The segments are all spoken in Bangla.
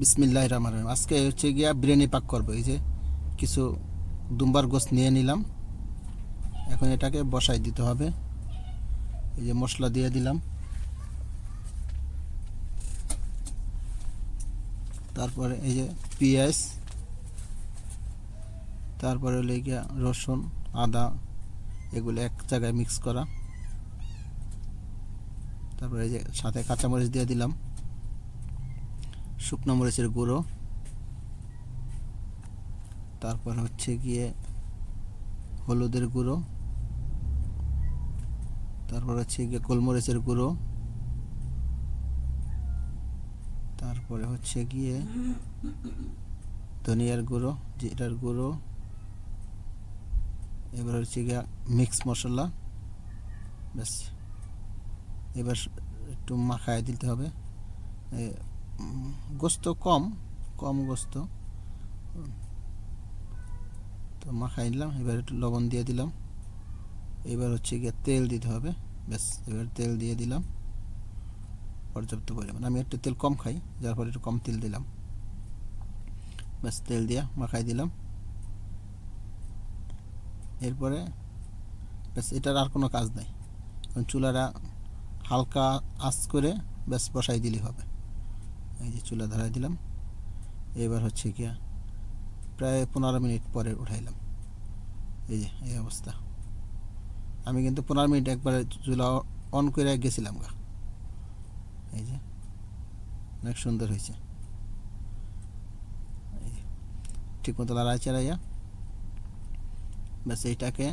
বিসমিল্লাহ রহমান রহিম। আজকে হচ্ছে গিয়া বিরিয়ানি পাক করব। এই যে কিছু দুম্বার গোস নিয়ে নিলাম। এখন এটাকে বসাই দিতে হবে। এই যে মশলা দিয়ে দিলাম। তারপরে এই যে পেঁয়াজ। তারপরে হলো গিয়া রসুন, আদা, এগুলো এক জায়গায় মিক্স করা। তারপরে এই যে সাথে কাঁচামরিচ দিয়ে দিলাম। শুকনো মরিচের গুঁড়ো। তারপর হচ্ছে গিয়ে হলুদের গুঁড়ো। তারপর হচ্ছে গিয়ে গোলমরিচের গুঁড়ো। তারপরে হচ্ছে গিয়ে ধনিয়ার গুঁড়ো, জিরার গুঁড়ো। এবার হচ্ছে গিয়ে মিক্স মশলা। ব্যাস, এবার একটু মাখায় দিতে হবে। গোস্ত কম কম গোস্ত। তো মাখাই নিলাম, এবার একটু লবণ দিয়ে দিলাম। এবার হচ্ছে গিয়ে তেল দিতে হবে, ব্যাস, এবার তেল দিয়ে দিলাম। পর্যাপ্ত পরিমাণ। আমি একটু তেল কম খাই, যার ফলে একটু কম তেল দিলাম। ব্যাস, তেল দিয়ে মাখাই দিলাম। এরপরে, ব্যাস, এটার আর কোনো কাজ নাই। কারণ চুলাটা হালকা আঁচ করে, ব্যাস, বসাই দিলেই হবে। এই যে চুলা ধরাই দিলাম। এবার হচ্ছে গিয়া প্রায় পনেরো মিনিট পরে উঠাইলাম। এই যে, এই অবস্থা। আমি কিন্তু পনেরো মিনিট একবারে চুলা অন করে গেছিলাম গা। এই যে, অনেক সুন্দর হয়েছে। ঠিক মতো লড়াই চালাইয়া ব্যাস এইটাকে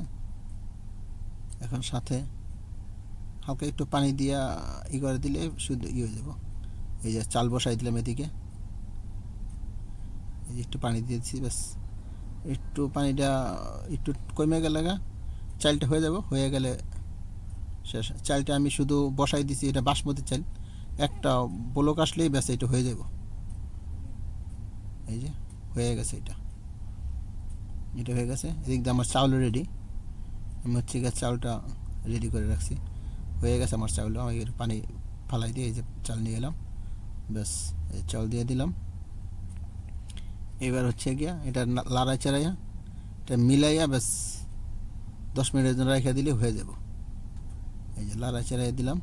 এখন সাথে হালকা একটু পানি দিয়া ই করে দিলে শুধু ই হয়ে যাব। এই যে চাল বসাই দিলাম এদিকে। এই যে একটু পানি দিয়েছি, ব্যাস। একটু পানিটা একটু কমে গেলে চালটা হয়ে যাব। হয়ে গেলে শেষ। চালটা আমি শুধু বসাই দিছি, এটা বাসমতি চাল। একটা বলক আসলেই ব্যাস এটা হয়ে যাব। এই যে, হয়ে গেছে এটা। এটা হয়ে গেছে। এদিক দিয়ে আমার চাউল রেডি আমি হচ্ছে গিয়ে চাউলটা রেডি করে রাখছি। হয়ে গেছে আমার চাউল। আমি পানি ফালাই দিয়ে এই যে চাল নিয়ে এলাম। ব্যাস চাউল দিয়ে দিলাম। এবার হচ্ছে গিয়া এটা লাড়াই চাড়াইয়া, এটা মিলাইয়া ব্যাস দশ মিনিটের জন্য রেখে দিলে হয়ে যাব। এই যে লাড়াই চাড়াইয়া দিলাম।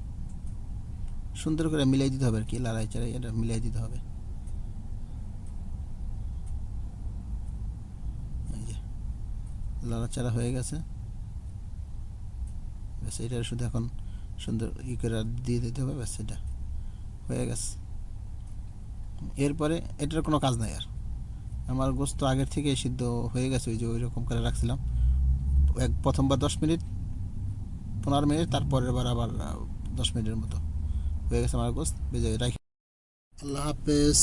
সুন্দর করে মিলাই দিতে হবে আর কি, লাড়াই চাড়াই, এটা মিলাই দিতে হবে। এই যে লাড়াচাড়া হয়ে গেছে। ব্যাস এটা শুধু এখন সুন্দর ই করে দিয়ে দিতে হবে ব্যাস এটা হয়ে গেছে। এরপরে এটার কোনো কাজ নাই আর। আমার গোস্ত আগের থেকে সিদ্ধ হয়ে গেছে, ওই যে ওই রকম করে রাখছিলাম। এক প্রথমবার দশ মিনিট, পনেরো মিনিট, তারপরের বার আবার দশ মিনিটের মতো। হয়ে গেছে আমার গোস্ত, বেজে রাখি। আল্লাহ হাফেজ।